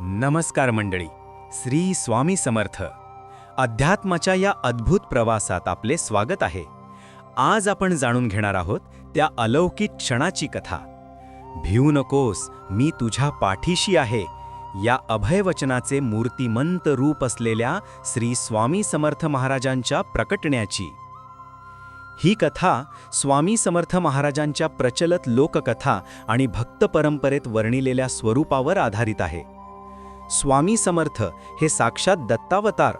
नमस्कार मंडळी. श्री स्वामी समर्थ. अध्यात्माच्या या अद्भुत प्रवासात आपले स्वागत आहे. आज आपण जाणून घेणार आहोत त्या अलौकिक क्षणाची कथा. भिऊ नकोस मी तुझ्या पाठीशी आहे. या अभयवचनाचे मूर्तिमंत रूप असलेल्या श्री स्वामी समर्थ महाराजांच्या प्रकटण्याची. ही कथा स्वामी समर्थ महाराजांच्या प्रचलत लोककथा आणि भक्त परंपरेत वर्णिलेल्या स्वरूपावर आधारित आहे. स्वामी समर्थ हे साक्षात दत्तावतार.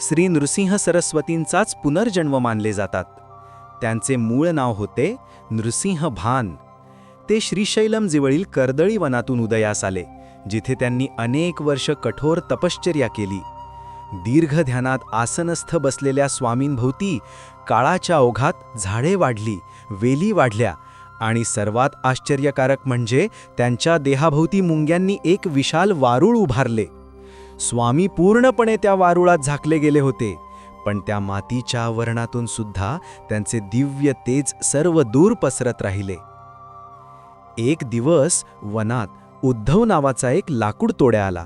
श्री नृसिंह सरस्वतींचाच पुनर्जन्म मानले जातात. त्यांचे मूळ नाव होते नृसिंह भान. ते श्रीशैलम जवळील कर्दळी वनातून उदयास आले जिथे त्यांनी अनेक वर्ष कठोर तपश्चर्या केली. दीर्घ ध्यानात आसनस्थ बसलेल्या स्वामींभोवती काळाच्या ओघात झाडे वाढली वेली वाढल्या आणि सर्वात आश्चर्यकारक म्हणजे त्यांच्या देहाभोवती मुंग्यांनी एक विशाल वारूळ उभारले. स्वामी पूर्णपणे त्या वारुळात झाकले गेले होते पण त्या मातीच्या आवरणातून सुद्धा त्यांचे दिव्य तेज सर्व दूर पसरत राहिले. एक दिवस वनात उद्धव नावाचा एक लाकूड तोड्या आला.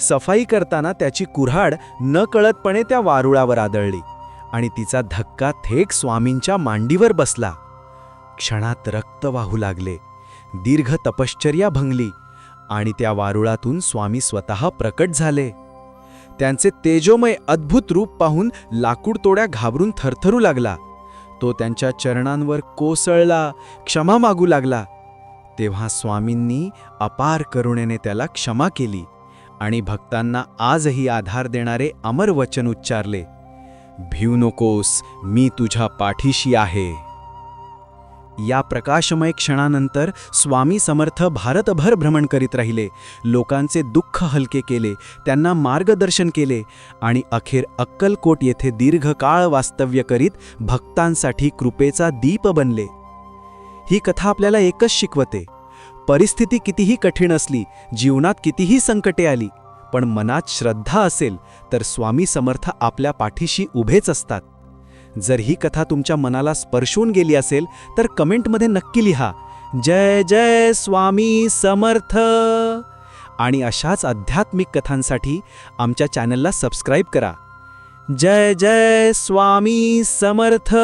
सफाई करताना त्याची कुऱ्हाड नकळतपणे त्या वारुळावर आदळली आणि तिचा धक्का थेट स्वामींच्या मांडीवर बसला. क्षणात रक्त वाहू लागले. दीर्घ तपश्चर्या भंगली आणि त्या वारुळातून स्वामी स्वतः प्रकट झाले. त्यांचे तेजोमय अद्भुत रूप पाहून लाकूड तोड्या घाबरून थरथरू लागला. तो त्यांच्या चरणांवर कोसळला क्षमा मागू लागला. तेव्हा स्वामींनी अपार करुणेने त्याला क्षमा केली आणि भक्तांना आजही आधार देणारे अमर वचन उच्चारले भिऊ नकोस मी तुझ्या पाठीशी आहे. या प्रकाशमय क्षणानंतर स्वामी समर्थ भारतभर भ्रमण करीत राहिले. लोकांचे दुःख हलके केले त्यांना मार्गदर्शन केले आणि अखेर अक्कलकोट येथे दीर्घकाळ वास्तव्य करीत भक्तांसाठी कृपेचा दीप बनले. ही कथा आपल्याला एकच शिकवते. परिस्थिती कितीही कठीण असली जीवनात कितीही संकटे आली पण मनात श्रद्धा असेल तर स्वामी समर्थ आपल्या पाठीशी उभेच असतात. जर ही कथा तुमच्या मनाला स्पर्शून गेली असेल तर कमेंटमध्ये नक्की लिहा. जय जय स्वामी समर्थ. आणि अशाच आध्यात्मिक कथांसाठी आमच्या चॅनलला सबस्क्राईब करा. जय जय स्वामी समर्थ.